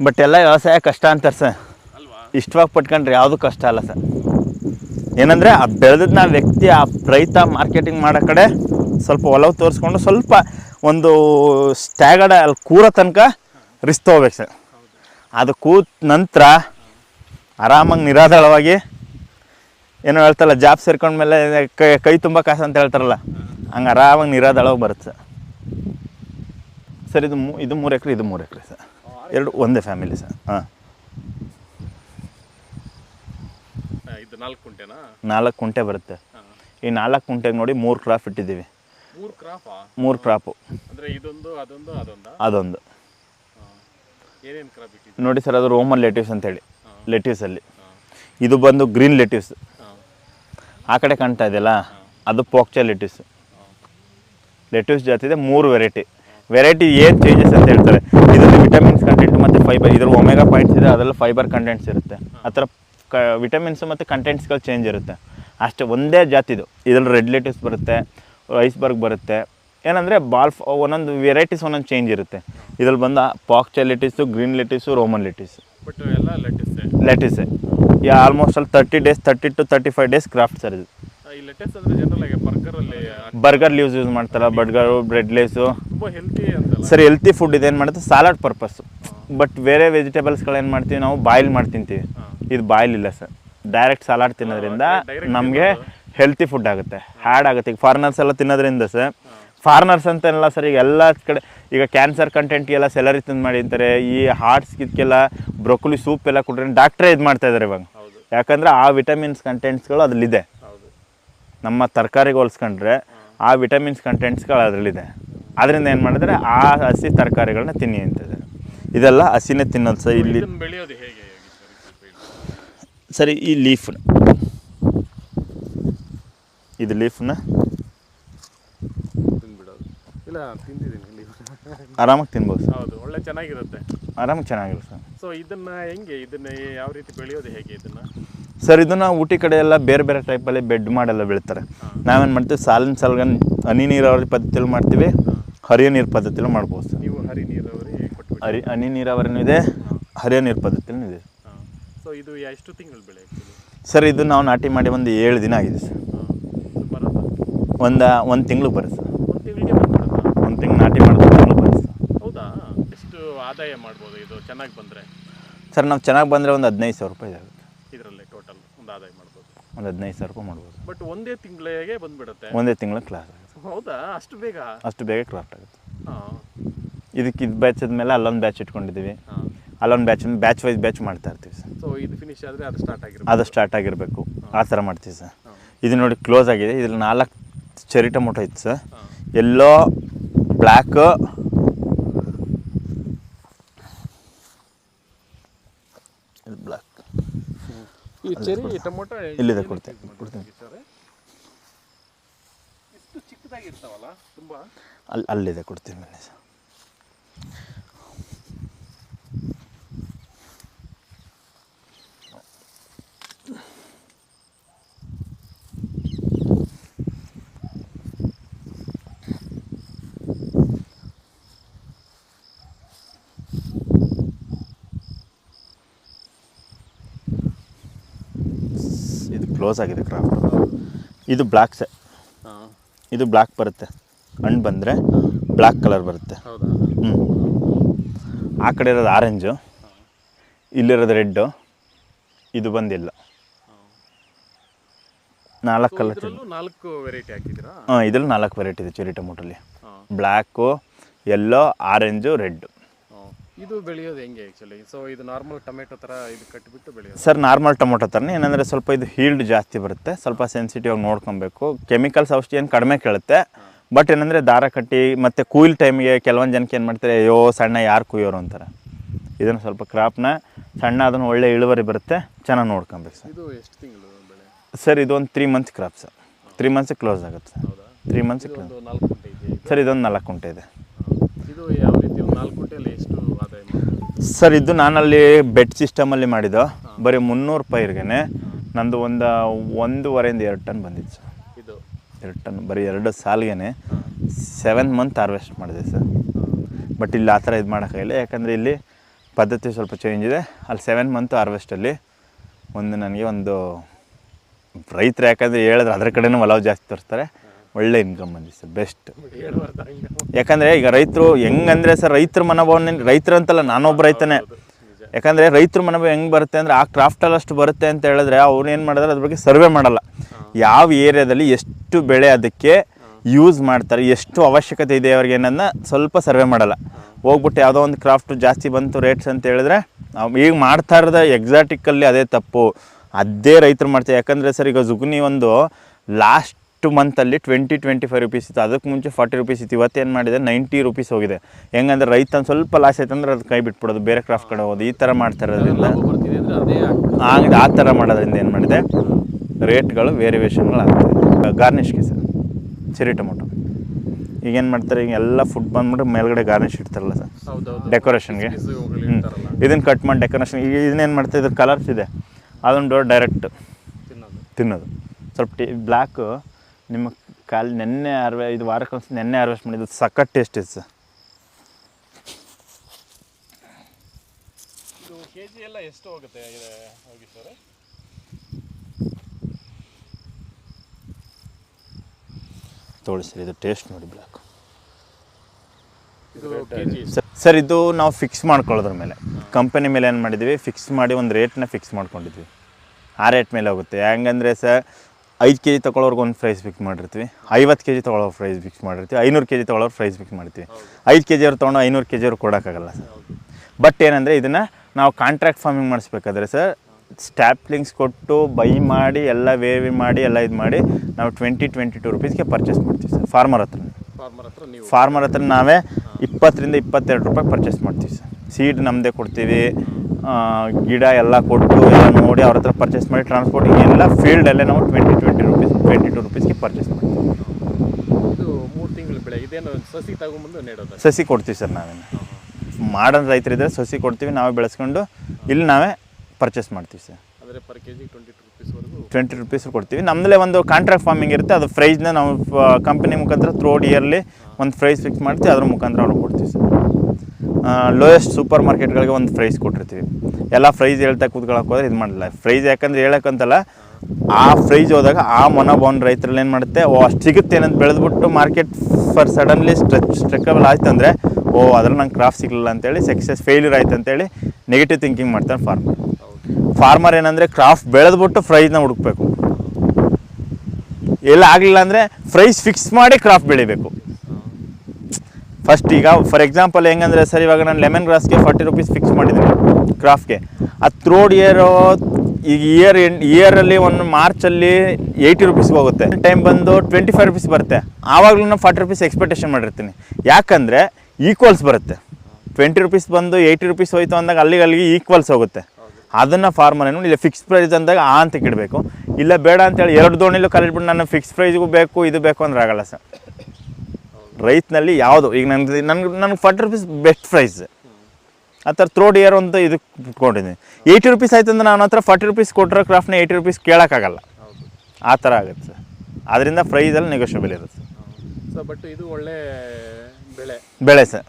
But ಎಲ್ಲ ವ್ಯವಸಾಯ ಕಷ್ಟ ಅಂತಾರೆ ಸರ್. ಇಷ್ಟವಾಗಿ ಪಟ್ಕೊಂಡ್ರೆ ಯಾವುದು ಕಷ್ಟ ಅಲ್ಲ ಸರ್. ಏನಂದರೆ ಆ ಬೆಳೆದನ್ನ ವ್ಯಕ್ತಿ ಆ ರೈತ ಮಾರ್ಕೆಟಿಂಗ್ ಮಾಡೋ ಕಡೆ ಸ್ವಲ್ಪ ಒಲವು ತೋರಿಸ್ಕೊಂಡು ಸ್ವಲ್ಪ ಒಂದು ಸ್ಟ್ಯಾಗಡ ಅಲ್ಲಿ ಕೂರೋ ತನಕ ರಿಸ್ಕ್ ಹೋಗ್ಬೇಕು ಸರ್. ಅದು ಕೂತ ನಂತರ ಆರಾಮಾಗಿ ನಿರಾಧಾರವಾಗಿ ಏನೋ ಹೇಳ್ತಾರಲ್ಲ ಜಾಬ್ ಸೇರ್ಕೊಂಡ್ಮೇಲೆ ಕೈ ಕೈ ತುಂಬ ಕಾಸು ಅಂತ ಹೇಳ್ತಾರಲ್ಲ ಹಂಗೆ ಆರಾಮಾಗಿ ನಿರಾಧಾರವಾಗಿ ಬರುತ್ತೆ ಸರ್. ಸರ್ ಇದು ಮೂ ಇದು ಮೂರು ಎಕರೆ ಇದು ಮೂರು ಎಕರೆ ಸರ್. ಎರಡು ಒಂದೇ ಫ್ಯಾಮಿಲಿ ಸರ್. ಹಾಂ. ಇದು ನಾಲ್ಕು ಕುಂಟೆನಾ? ನಾಲ್ಕು ಕುಂಟೆ ಬರುತ್ತೆ. ಈ ನಾಲ್ಕು ಕುಂಟೆಗೆ ನೋಡಿ ಮೂರು ಕ್ರಾಪ್ ಇಟ್ಟಿದ್ದೀವಿ. ಮೂರು ಕ್ರಾಪಾ? ಮೂರು ಕ್ರಾಪು. ಅಂದರೆ ಇದೊಂದು ಅದೊಂದು ಅದೊಂದಾ? ಅದೊಂದು. ಹಾಂ. ಏನೇನು ಕ್ರಾಪ್ ಇಟ್ಟಿದ್ದು ನೋಡಿ ಸರ್ ಅದು ರೋಮನ್ ಲೆಟಿವ್ಸ್ ಅಂತೇಳಿ. ಹೇಳಿ ಲೆಟಿವ್ಸಲ್ಲಿ ಇದು ಬಂದು ಗ್ರೀನ್ ಲೆಟಿವ್ಸ್ ಆ ಕಡೆ ಕಾಣ್ತಾ ಇದೆಯಲ್ಲ ಅದು ಪೋಕ್ಚಾ ಲೆಟಿವ್ಸ್ ಲೆಟಿವ್ಸ್ ಜಾತಿ ಇದೆ ಮೂರು ವೆರೈಟಿ. ವೆರೈಟಿ ಏನು ಚೇಂಜಸ್ ಅಂತ ಹೇಳ್ತಾರೆ. ಇದರಲ್ಲಿ ವಿಟಮಿನ್ಸ್ ಕಂಟೆಂಟ್ ಮತ್ತು ಫೈಬರ್ ಇದರಲ್ಲಿ ಒಮೆಗಾ ಪಾಯಿಂಟ್ಸ್ ಇದೆ ಅದರಲ್ಲಿ ಫೈಬರ್ ಕಂಟೆಂಟ್ಸ್ ಇರುತ್ತೆ. ಆ ಥರ ಕ ವಿಟಮಿನ್ಸ್ ಮತ್ತು ಕಂಟೆಂಟ್ಸ್ಗಳು ಚೇಂಜ್ ಇರುತ್ತೆ. ಅಷ್ಟೇ ಒಂದೇ ಜಾತಿದು. ಇದರಲ್ಲಿ ರೆಡ್ ಲೆಟಿವ್ಸ್ ಬರುತ್ತೆ ಐಸ್ಬರ್ಗ್ ಬರುತ್ತೆ. ಏನಂದರೆ ಬಾಲ್ ಒಂದೊಂದು ವೆರೈಟೀಸ್ ಒಂದೊಂದು ಚೇಂಜ್ ಇರುತ್ತೆ. ಇದ್ರಲ್ಲಿ ಬಂದ ಪಾಕ್ಚ lettuce green lettuce romaine lettuce but ಎಲ್ಲ ಲೆಟಿಸೇ ಈ ಆಲ್ಮೋಸ್ಟ್ ಅಲ್ಲಿ thirty days thirty two thirty five days crop sir ಇದು. ಈ ಲೆಟೆಸ್ ಅಂದರೆ ಜನರಲ್ ಆಗಿ ಬರ್ಗರಲ್ಲಿ ಬರ್ಗರ್ ಲೀವ್ಸ್ ಯೂಸ್ ಮಾಡ್ತಾರೆ ಬರ್ಗರು ಬ್ರೆಡ್ ಲೀವ್ಸು ತುಂಬ ಹೆಲ್ತಿ ಅಂತಲ್ಲ. ಸರ್ ಹೆಲ್ತಿ ಫುಡ್ ಇದೇನು ಮಾಡುತ್ತೆ? ಸಾಲಾಡ್ ಪರ್ಪಸ್ ಬಟ್ ಬೇರೆ ವೆಜಿಟೇಬಲ್ಸ್ಗಳು ಏನು ಮಾಡ್ತೀವಿ ನಾವು? ಬಾಯ್ಲ್ ಮಾಡಿ ತಿಂತೀವಿ. ಇದು ಬಾಯ್ಲ್ ಇಲ್ಲ ಸರ್. ಡೈರೆಕ್ಟ್ ಸಲಾಡ್ ತಿನ್ನೋದ್ರಿಂದ ನಮಗೆ ಹೆಲ್ತಿ ಫುಡ್ ಆಗುತ್ತೆ. ಹ್ಯಾಡ್ ಆಗುತ್ತೆ. ಈಗ ಫಾರಿನರ್ಸ್ ಎಲ್ಲ ತಿನ್ನೋದ್ರಿಂದ ಸರ್ ಫಾರಿನರ್ಸ್ ಅಂತೆಲ್ಲ ಸರ್ ಈಗ ಎಲ್ಲ ಕಡೆ ಈಗ ಕ್ಯಾನ್ಸರ್ ಕಂಟೆಂಟ್ಗೆಲ್ಲ ಸೆಲರಿ ತಿಂದು ಮಾಡಿ ಅಂತಾರೆ ಈ ಹಾರ್ಟ್ಸ್ ಇದಕ್ಕೆಲ್ಲ ಬ್ರೊಕೊಲಿ ಸೂಪ್ ಎಲ್ಲ ಕುಡ್ರೆ ಡಾಕ್ಟ್ರೇ ಇದು ಮಾಡ್ತಾ ಇದಾರೆ ಇವಾಗ. ಯಾಕಂದರೆ ಆ ವಿಟಮಿನ್ಸ್ ಕಂಟೆಂಟ್ಸ್ಗಳು ಅದರಲ್ಲಿದೆ. ನಮ್ಮ ತರಕಾರಿಗೆ ಹೋಲಿಸ್ಕೊಂಡ್ರೆ ಆ ವಿಟಮಿನ್ಸ್ ಕಂಟೆಂಟ್ಸ್ಗಳು ಅದರಲ್ಲಿದೆ. ಅದರಿಂದ ಏನು ಮಾಡಿದ್ರೆ ಆ ಹಸಿ ತರಕಾರಿಗಳನ್ನ ತಿನ್ನಿ ಅಂತಿದೆ ಇದೆಲ್ಲ ಹಸಿನೇ ತಿನ್ನೋದು ಸರ್ ಇಲ್ಲಿ ಬೆಳೆಯೋದು ಹೇಗೆ ಸರ್? ಈ ಲೀಫ್ನ ಇದು ಲೀಫ್ನ ಇಲ್ಲ ತಿಂದಿದ್ದೀನಿ ಆರಾಮಾಗಿ ತಿನ್ಬೋದು ಸರ್. ಹೌದು ಒಳ್ಳೆ ಚೆನ್ನಾಗಿರುತ್ತೆ. ಆರಾಮಾಗಿ ಚೆನ್ನಾಗಿರುತ್ತೆ ಸರ್. ಸೊ ಇದನ್ನ ಹೆಂಗೆ ಇದನ್ನ ಯಾವ ರೀತಿ ಬೆಳೆಯೋದು ಹೇಗೆ ಇದನ್ನ? ಸರ್ ಇದನ್ನ ಊಟಿ ಕಡೆ ಎಲ್ಲ ಬೇರೆ ಬೇರೆ ಟೈಪಲ್ಲಿ ಬೆಡ್ ಮಾಡೆಲ್ಲ ಬೆಳಿತಾರೆ. ನಾವೇನು ಮಾಡ್ತೀವಿ ಸಾಲಿನ ಸಾಲ್ಗನ್ ಹನಿ ನೀರಾವರಿ ಪದ್ಧತಿಯಲ್ಲಿ ಮಾಡ್ತೀವಿ. ಹರಿಯ ನೀರು ಪದ್ಧತಿಯಲ್ಲಿ ಮಾಡ್ಬೋದು ಸರ್. ನೀವು ಹರಿ ನೀರಾವರಿ ಕೊಟ್ಟು ಹರಿ ಹನಿ ನೀರಾವರಿನೂ ಇದೆ ಹರಿಯ ನೀರು ಪದ್ಧತಿಯೂ ಇದೆ. ಸೊ ಇದು ಎಷ್ಟು ತಿಂಗಳು ಬೆಳೆ ಸರ್ ಇದು ನಾವು ನಾಟಿ ಮಾಡಿ ಒಂದು ಏಳು ದಿನ ಆಗಿದೆ ಸರ್. ಒಂದು ಒಂದು ತಿಂಗಳು ಬರುತ್ತೆ ಸರ್. ಒಂದು ತಿಂಗಳಿಗೆ ಒಂದು ತಿಂಗಳು ನಾಟಿ ಮಾಡಿದ್ರೆ ತಿಂಗಳು ಬರುತ್ತೆ ಸರ್. ಹೌದಾ? ಎಷ್ಟು ಆದಾಯ ಮಾಡ್ಬೋದು ಇದು ಚೆನ್ನಾಗಿ ಬಂದರೆ? ಸರ್ ನಾವು ಚೆನ್ನಾಗಿ ಬಂದರೆ ಒಂದು ಹದಿನೈದು ಸಾವಿರ ರೂಪಾಯಿ ಆಗುತ್ತೆ. ಇದರಲ್ಲೇ ಟೋಟಲ್ ಒಂದು ಆದಾಯ ಮಾಡ್ಬೋದು. ಒಂದು ಹದಿನೈದು ಸಾವಿರ ರೂಪಾಯಿ ಮಾಡ್ಬೋದು ಬಟ್ ಒಂದೇ ತಿಂಗಳಿಗೆ ಬಂದ್ಬಿಡುತ್ತೆ? ಒಂದೇ ತಿಂಗಳ ಕ್ಲಾಸ್ ಆಗುತ್ತೆ. ಹೌದಾ? ಅಷ್ಟು ಬೇಗ? ಅಷ್ಟು ಬೇಗ ಕ್ರಾಫ್ಟ್ ಆಗುತ್ತೆ. ಇದಕ್ಕೆ ಇದು ಬ್ಯಾಚ್ ಮೇಲೆ ಅಲ್ಲೊಂದು ಬ್ಯಾಚ್ ಇಟ್ಕೊಂಡಿದ್ದೀವಿ. ಅಲ್ಲೊಂದು ಬ್ಯಾಚ್ ಬ್ಯಾಚ್ ವೈಸ್ ಬ್ಯಾಚ್ ಮಾಡ್ತಾ ಇರ್ತೀವಿ ಸರ್. ಸೊ ಇದು ಫಿನಿಶ್ ಆದರೆ ಅದು ಸ್ಟಾರ್ಟ್ ಆಗಿರ್ಬೋದು ಅದು ಸ್ಟಾರ್ಟ್ ಆಗಿರಬೇಕು. ಆ ಥರ ಮಾಡ್ತೀವಿ ಸರ್. ಇದು ನೋಡಿ ಕ್ಲೋಸ್ ಆಗಿದೆ. ಇದ್ರಲ್ಲಿ ನಾಲ್ಕು ಚೆರಿ ಟೊಮೊಟೊ ಇತ್ತು ಸರ್. ಎಲ್ಲೋ ಬ್ಲ್ಯಾಕ್ ಬ್ಲ್ಯಾಕ್ ಇಲ್ಲಿದೆ ಕೊಡ್ತೀನಿ ಕೊಡ್ತೀನಿ. ತುಂಬ? ಅಲ್ಲಿ ಅಲ್ಲಿದೆ ಕೊಡ್ತೀನಿ ಬನ್ನಿ ಸರ್. ಇದು ಕ್ಲೋಸ್ ಆಗಿದೆ ಕ್ರಾಫ್ಟ್ ಇದು ಬ್ಲ್ಯಾಕ್ ಸೆ ಇದು ಬ್ಲ್ಯಾಕ್ ಬರುತ್ತೆ. ಹಣ್ಣು ಬಂದರೆ ಬ್ಲ್ಯಾಕ್ ಕಲರ್ ಬರುತ್ತೆ. ಹ್ಞೂ ಆ ಕಡೆ ಇರೋದು ಆರೆಂಜು. ಇಲ್ಲಿರೋದು ರೆಡ್ಡು. ಇದು ಬಂದಿಲ್ಲ. ನಾಲ್ಕು ಕಲರ್ ನಾಲ್ಕು ವೆರೈಟಿ ಹಾಕಿದ್ದೀರಾ? ಹಾಂ ಇದ್ರಲ್ಲಿ ನಾಲ್ಕು ವೆರೈಟಿ ಇದೆ ಚೆರಿ ಟೊಮೊಟೊಲಿ ಬ್ಲ್ಯಾಕು ಯೆಲ್ಲೋ ಆರೆಂಜು ರೆಡ್ ಇದು ಬೆಳೆಯೋದು ಹೆಂಗೆ ಆ್ಯಕ್ಚುಲಿ ಸೊ ಇದು ನಾರ್ಮಲ್ ಟೊಮೆಟೊ ಥರ ಇದು ಕಟ್ಟಿಬಿಟ್ಟು ಬೆಳೆಯೋದು. ಸರ್ ನಾರ್ಮಲ್ ಟೊಮೊಟೊ ಥರನೇ ಏನಂದರೆ ಸ್ವಲ್ಪ ಇದು ಹೀಲ್ಡ್ ಜಾಸ್ತಿ ಬರುತ್ತೆ ಸ್ವಲ್ಪ ಸೆನ್ಸಿಟಿವ್ ಆಗಿ ನೋಡ್ಕೊಬೇಕು. ಕೆಮಿಕಲ್ಸ್ ಔಷಧಿ ಏನು ಕಡಿಮೆ ಕೇಳುತ್ತೆ ಬಟ್ ಏನಂದರೆ ದಾರ ಕಟ್ಟಿ ಮತ್ತು ಕೂಯಿಲ್ ಟೈಮಿಗೆ ಕೆಲವೊಂದು ಜನಕ್ಕೆ ಏನು ಮಾಡ್ತಾರೆ ಅಯ್ಯೋ ಸಣ್ಣ ಯಾರು ಕುಯ್ಯೋರು? ಅಂತಾರೆ. ಇದನ್ನು ಸ್ವಲ್ಪ ಕ್ರಾಪ್ನ ಸಣ್ಣ ಅದನ್ನು ಒಳ್ಳೆ ಇಳುವರಿ ಬರುತ್ತೆ ಚೆನ್ನಾಗಿ ನೋಡ್ಕೊಬೇಕು ಸರ್ ಇದು ಎಷ್ಟು ತಿಂಗಳು ಬೆಳೆ? ಸರ್ ಇದೊಂದು three months crop sir three months close ಆಗುತ್ತೆ sir three months close sir ಇದೊಂದು ನಾಲ್ಕು ಕುಂಟೆ ಇದೆ. ಇದು ಯಾವ ರೀತಿ ಒಂದು ನಾಲ್ಕು ಗುಂಟೆಯಲ್ಲಿ ಎಷ್ಟು ಸರ್ ಇದು ನಾನಲ್ಲಿ ಬೆಡ್ ಸಿಸ್ಟಮಲ್ಲಿ ಮಾಡಿದ್ದು. ಬರೀ ಮುನ್ನೂರು ಪೈರ್ಗೆ ನಂದು ಒಂದು ಒಂದೂವರೆಯಿಂದ ಎರಡು ಟನ್ ಬಂದಿತ್ತು ಸರ್. ಇದು? ಎರಡು ಟನ್ ಬರೀ ಎರಡು ಸಾಲಿಗೆ ಸೆವೆನ್ ಮಂತ್ ಹಾರ್ವೆಸ್ಟ್ ಮಾಡಿದೆ ಸರ್. ಬಟ್ ಇಲ್ಲಿ ಆ ಥರ ಇದು ಮಾಡೋಕ್ಕಾಗಿಲ್ಲ. ಯಾಕಂದರೆ ಇಲ್ಲಿ ಪದ್ಧತಿ ಸ್ವಲ್ಪ ಚೇಂಜ್ ಇದೆ. ಅಲ್ಲಿ ಸೆವೆನ್ ಮಂತ್ ಹಾರ್ವೆಸ್ಟಲ್ಲಿ ಒಂದು ನನಗೆ ಒಂದು ರೈತರು ಯಾಕಂದರೆ ಹೇಳಿದ್ರೆ ಅದ್ರ ಕಡೆನೂ ಒಲವು ಜಾಸ್ತಿ ತೋರಿಸ್ತಾರೆ. ಒಳ್ಳೆ ಇನ್ಕಮ್ ಬಂದಿದೆ ಸರ್ ಬೆಸ್ಟ್ ಯಾಕಂದ್ರೆ ಈಗ ರೈತರು ಹೆಂಗಂದರೆ ಸರ್ ರೈತರ ಮನೋಭಾವನೆ ರೈತರು ಅಂತಲ್ಲ ನಾನೊಬ್ಬ ರೈತನೇ. ಯಾಕಂದರೆ ರೈತರ ಮನೋಭಾವ ಹೆಂಗೆ ಬರುತ್ತೆ ಅಂದರೆ ಆ ಕ್ರಾಫ್ಟಲ್ಲಿ ಅಷ್ಟು ಬರುತ್ತೆ ಅಂತ ಹೇಳಿದ್ರೆ ಅವ್ರು ಏನು ಮಾಡಿದ್ರೆ ಅದ್ರ ಬಗ್ಗೆ ಸರ್ವೆ ಮಾಡಲ್ಲ. ಯಾವ ಏರಿಯಾದಲ್ಲಿ ಎಷ್ಟು ಬೆಳೆ ಅದಕ್ಕೆ ಯೂಸ್ ಮಾಡ್ತಾರೆ ಎಷ್ಟು ಅವಶ್ಯಕತೆ ಇದೆ ಅವ್ರಿಗೆ ಏನನ್ನ ಸ್ವಲ್ಪ ಸರ್ವೆ ಮಾಡಲ್ಲ. ಹೋಗ್ಬಿಟ್ಟು ಯಾವುದೋ ಒಂದು ಕ್ರಾಫ್ಟ್ ಜಾಸ್ತಿ ಬಂತು ರೇಟ್ಸ್ ಅಂತ ಹೇಳಿದ್ರೆ ಈಗ ಮಾಡ್ತಾ ಇರೋದು ಎಕ್ಸಾಟಿಕ್ಕಲ್ಲಿ ಅದೇ ತಪ್ಪು. ಅದೇ ರೈತರು ಮಾಡ್ತಾರೆ. ಯಾಕಂದರೆ ಸರ್ ಈಗ ಜುಗ್ನಿ ಒಂದು ಲಾಸ್ಟ್ ಮಂತಲ್ಲಿ ಟ್ವೆಂಟಿ ಟ್ವೆಂಟಿ ಫೈವ್ ರುಪೀಸ್ ಇತ್ತು. ಅದಕ್ಕೆ ಮುಂಚೆ ಫಾರ್ಟಿ ರುಪೀಸ್ ಇತ್ತು. ಇವತ್ತೇನು ಮಾಡಿದೆ? ನೈಂಟಿ ರುಪೀಸ್ ಹೋಗಿದೆ. ಹೆಂಗಂದ್ರೆ ರೈತನ ಸ್ವಲ್ಪ ಲಾಸ್ ಆಯ್ತಂದ್ರೆ ಅದು ಕೈ ಬಿಟ್ಬಿಡೋದು. ಬೇರೆ ಕ್ರಾಫ್ಟ್ ಕಡೆ ಹೋಗೋದು. ಈ ಥರ ಮಾಡ್ತಾ ಇರೋದ್ರಿಂದ ಹಂಗೆ ಆ ಥರ ಮಾಡೋದ್ರಿಂದ ಏನು ಮಾಡಿದೆ? ರೇಟ್ಗಳು ವೇರಿಯೇಷನ್ಗಳು ಆಗ್ತದೆ. ಗಾರ್ನಿಷ್ಗೆ ಸರ್. Cherry tomato. ಈಗೇನು ಮಾಡ್ತಾರೆ? ಈಗ ಎಲ್ಲ ಫುಡ್ ಬಂದ್ಬಿಟ್ಟು ಮೇಲ್ಗಡೆ ಗಾರ್ನಿಷ್ ಇಡ್ತಾರಲ್ಲ ಸರ್. ಡೆಕೋರೇಷನ್ಗೆ ಇದನ್ನು ಕಟ್ ಮಾಡಿ ಡೆಕೋರೇಷನ್ ಈಗ ಇದನ್ನೇನು ಮಾಡ್ತಾ ಇದ್ರ ಕಲರ್ಸ್ ಇದೆ. ಅದೊಂದು ಡೈರೆಕ್ಟ್ ತಿನ್ನೋದು. ತಿನ್ನೋದು. ಸ್ವಲ್ಪ ಟೇ ಬ್ಲ್ಯಾಕು ನಿಮ್ಮ ಕಾಲು ನೆನ್ನೆ ಹಾರ್ವೆ ಇದು ವಾರಕ್ಕೊಂದು ನೆನ್ನೆ ಹಾರ್ವೆಸ್ಟ್ ಮಾಡಿದ್ದು ಸಖತ್ ಟೇಸ್ಟ್ ಇತ್ತು. ಸರ್ ಇದು ಕೆ ಜಿ ಎಲ್ಲ ಎಷ್ಟು ಹೋಗುತ್ತೆ ಹೋಗಿ ಸರ್? ತೋಳಿ ಸರ್ ಇದು ಟೇಸ್ಟ್ ನೋಡಿ ಬ್ಲಾಕ್. ಸರ್. ಇದು ನಾವು ಫಿಕ್ಸ್ ಮಾಡ್ಕೊಳ್ಳೋದ್ರ ಮೇಲೆ. ಕಂಪನಿ ಮೇಲೆ ಏನು ಮಾಡಿದ್ವಿ? ಫಿಕ್ಸ್ ಮಾಡಿ ಒಂದು ರೇಟ್ನ ಫಿಕ್ಸ್ ಮಾಡ್ಕೊಂಡಿದ್ವಿ. ಆ ರೇಟ್ ಮೇಲೆ ಹೋಗುತ್ತೆ. ಹೆಂಗಂದರೆ ಸರ್ ಐದು ಕೆ ಜಿ ತೊಗೊಳೋರ್ಗೆ ಒಂದು ಪ್ರೈಸ್ ಫಿಕ್ಸ್ ಮಾಡಿರ್ತೀವಿ. ಐವತ್ತು ಕೆ ಜಿ ತೊಗೊಳೋ ಪ್ರೈಸ್ ಫಿಕ್ಸ್ ಮಾಡಿರ್ತೀವಿ. ಐನೂರು ಕೆ ಜಿ ತೊಗೊಳೋರು ಪ್ರೈಸ್ ಫಿಕ್ಸ್ ಮಾಡ್ತೀವಿ. ಐದು ಕೆ ಜಿಯವ್ರು ತೊಗೊಂಡು ಐನೂರು ಕೆ ಜಿ ಅವ್ರು ಕೊಡೋಕ್ಕಾಗಲ್ಲ ಸರ್. ಬಟ್ ಏನಂದರೆ ಇದನ್ನು ನಾವು ಕಾಂಟ್ರಾಕ್ಟ್ ಫಾರ್ಮಿಂಗ್ ಮಾಡಿಸ್ಬೇಕಾದ್ರೆ ಸರ್ ಸ್ಟ್ಯಾಪ್ಲಿಂಗ್ಸ್ ಕೊಟ್ಟು ಬೈ ಮಾಡಿ ಎಲ್ಲ ವೇವಿ ಮಾಡಿ ಎಲ್ಲ ಇದು ಮಾಡಿ ನಾವು ಟ್ವೆಂಟಿ ಟ್ವೆಂಟಿ ಟು ರುಪೀಸ್ಗೆ ಪರ್ಚೇಸ್ ಮಾಡ್ತೀವಿ ಸರ್. ಫಾರ್ಮರ್ ಹತ್ರ. ಫಾರ್ಮರ್ ಹತ್ರ ನೀವು. ಫಾರ್ಮರ್ ಹತ್ರ ನಾವೇ ಇಪ್ಪತ್ತರಿಂದ ಇಪ್ಪತ್ತೆರಡು ರೂಪಾಯಿ ಪರ್ಚೇಸ್ ಮಾಡ್ತೀವಿ ಸರ್. ಸೀಡ್ ನಮ್ಮದೇ ಕೊಡ್ತೀವಿ. ಗಿಡ ಎಲ್ಲ ಕೊಟ್ಟು ಎಲ್ಲ ನೋಡಿ ಅವ್ರ ಹತ್ರ ಪರ್ಚೇಸ್ ಮಾಡಿ ಟ್ರಾನ್ಸ್ಪೋರ್ಟ್ ಎಲ್ಲ ಫೀಲ್ಡಲ್ಲೇ ನಾವು twenty twenty rupees twenty two ರುಪೀಸ್ಗೆ purchase ಮಾಡ್ತೀವಿ. ಇದು ಮೂರು ತಿಂಗಳ ಬೆಳೆ ಇದೇನು ಸಸಿ ತಗೊಂಬಂದು ನೆಡೋದು? ಸಸಿ ಕೊಡ್ತೀವಿ ಸರ್ ನಾವೇನು ಮಾಡನ್ ರೈತರಿದ್ದರೆ ಸಸಿ ಕೊಡ್ತೀವಿ ನಾವೇ ಬೆಳೆಸ್ಕೊಂಡು ಇಲ್ಲಿ ನಾವೇ ಪರ್ಚೇಸ್ ಮಾಡ್ತೀವಿ ಸರ್. ಆದರೆ ಪರ್ ಕೆ ಜಿ ಟ್ವೆಂಟಿ ರುಪೀಸ್ವರೆಗೂ ಟ್ವೆಂಟಿ ರುಪೀಸ್ ಕೊಡ್ತೀವಿ. ನಮ್ಮದಲ್ಲೇ ಒಂದು ಕಾಂಟ್ರಾಕ್ಟ್ ಫಾರ್ಮಿಂಗ್ ಇರುತ್ತೆ ಅದು ಪ್ರೈಸ್ನ ನಾವು ಕಂಪನಿ ಮುಖಾಂತರ ಥ್ರೋಡ್ ಇಯರ್ಲಿ ಒಂದು ಪ್ರೈಸ್ ಫಿಕ್ಸ್ ಮಾಡ್ತೀವಿ ಅದ್ರ ಮುಖಾಂತರ ಅವ್ರಿಗೆ ಕೊಡ್ತೀವಿ ಸರ್. ಲೋಯೆಸ್ಟ್ ಸೂಪರ್ ಮಾರ್ಕೆಟ್ಗಳಿಗೆ ಒಂದು ಪ್ರೈಸ್ ಕೊಟ್ಟಿರ್ತೀವಿ. ಎಲ್ಲ ಪ್ರೈಸ್ ಹೇಳ್ತಾ ಕೂತ್ಕೊಳ್ಳೋಕೆ ಹೋದ್ರೆ ಇದು ಮಾಡಲ್ಲ. ಪ್ರೈಸ್ ಯಾಕಂದ್ರೆ ಹೇಳೋಕ್ಕಂತಲ್ಲ, ಆ ಪ್ರೈಸ್ ಹೋದಾಗ ಆ ಮನೋಭಾವನ ರೈತರಲ್ಲಿ ಏನು ಮಾಡುತ್ತೆ, ಓ ಅಷ್ಟು ಸಿಗುತ್ತೆ ಏನಂತ ಬೆಳೆದ್ಬಿಟ್ಟು market for suddenly stretch stretchable ಆಯ್ತು ಅಂದರೆ, ಓ ಅದ್ರಲ್ಲಿ ನಂಗೆ ಕ್ರಾಫ್ಟ್ ಸಿಗಲಿಲ್ಲ ಅಂತೇಳಿ ಸಕ್ಸಸ್ ಫೇಲ್ಯೂರ್ ಆಯ್ತು ಅಂತೇಳಿ ನೆಗೆಟಿವ್ ಥಿಂಕಿಂಗ್ ಮಾಡ್ತಾನೆ ಫಾರ್ಮರ್ ಫಾರ್ಮರ್ ಏನಂದರೆ ಕ್ರಾಫ್ಟ್ ಬೆಳೆದ್ಬಿಟ್ಟು ಪ್ರೈಸ್ನ ಹುಡುಕ್ಬೇಕು. ಎಲ್ಲ ಆಗಲಿಲ್ಲ ಅಂದರೆ ಪ್ರೈಸ್ ಫಿಕ್ಸ್ ಮಾಡಿ ಕ್ರಾಫ್ಟ್ ಬೆಳಿಬೇಕು. ಫಸ್ಟ್ ಈಗ ಫಾರ್ ಎಕ್ಸಾಂಪಲ್ ಹೆಂಗಂದ್ರೆ ಸರ್, ಇವಾಗ ನಾನು ಲೆಮನ್ ಗ್ರಾಸ್ಗೆ ಫಾರ್ಟಿ ರುಪೀಸ್ ಫಿಕ್ಸ್ ಮಾಡಿದ್ದೀನಿ ಕ್ರಾಫ್ಟ್ಗೆ ಆ ಥ್ರೋಡ್ ಇಯರು ಈಗ ಇಯರ್ ಎಂಡ್ ಇಯರಲ್ಲಿ ಒಂದು ಮಾರ್ಚಲ್ಲಿ ಏಯ್ಟಿ ರುಪೀಸ್ಗೆ ಹೋಗುತ್ತೆ. ಟೈಮ್ ಬಂದು ಟ್ವೆಂಟಿ ಫೈವ್ ರುಪೀಸ್ ಬರುತ್ತೆ. ಆವಾಗಲೂ ನಾನು ಫಾರ್ಟಿ ರುಪೀಸ್ ಎಕ್ಸ್ಪೆಕ್ಟೇಷನ್ ಮಾಡಿರ್ತೀನಿ. ಯಾಕಂದರೆ ಈಕ್ವಲ್ಸ್ ಬರುತ್ತೆ. ಟ್ವೆಂಟಿ ರುಪೀಸ್ ಬಂದು ಏಯ್ಟಿ ರುಪೀಸ್ ಹೋಯ್ತು ಅಂದಾಗ ಅಲ್ಲಿಗೆ ಅಲ್ಲಿಗೆ ಈಕ್ವಲ್ಸ್ ಹೋಗುತ್ತೆ. ಅದನ್ನು ಏನು, ಇಲ್ಲ ಫಿಕ್ಸ್ ಪ್ರೈಸ್ ಅಂದಾಗ ಆ ಅಂತ ಇಡಬೇಕು ಇಲ್ಲ ಬೇಡ ಅಂತೇಳಿ ಎರಡು ದೋಣಿಲೂ ಕಲಿಟ್ಬಿಟ್ಟು ನಾನು ಫಿಕ್ಸ್ ಪ್ರೈಸ್ಗೂ ಬೇಕು, ಇದು ಬೇಕು ಅಂದ್ರೆ ಆಗಲ್ಲ ಸರ್. ರೈತನಲ್ಲಿ ಯಾವುದು? ಈಗ ನನಗೆ ನನಗೆ ನನಗೆ ಫಾರ್ಟಿ ರುಪೀಸ್ ಬೆಸ್ಟ್ ಪ್ರೈಸ್ ಆ ಥರ ಥ್ರೋಡ್ ಇಯರ್ ಅಂತ ಇದು ಇಟ್ಕೊಂಡಿದ್ದೀನಿ ಏಯ್ಟಿ ರುಪೀಸ್ ಆಯ್ತು ಅಂದ್ರೆ ನಾನು ಹತ್ರ ಫಾರ್ಟಿ ರುಪೀಸ್ ಕೊಟ್ಟರೆ ಕ್ರಾಫ್ಟ್ನ ಏಯ್ಟಿ ರುಪೀಸ್ ಕೇಳೋಕ್ಕಾಗಲ್ಲ. ಆ ಥರ ಆಗುತ್ತೆ ಸರ್. ಅದರಿಂದ ಪ್ರೈಸಲ್ಲಿ ನೆಗೋಷಿಯಬಲ್ ಇರುತ್ತೆ. ಸರ್ ಬಟ್ ಇದು ಒಳ್ಳೆ ಬೆಳೆ. ಬೆಳೆ ಸರ್.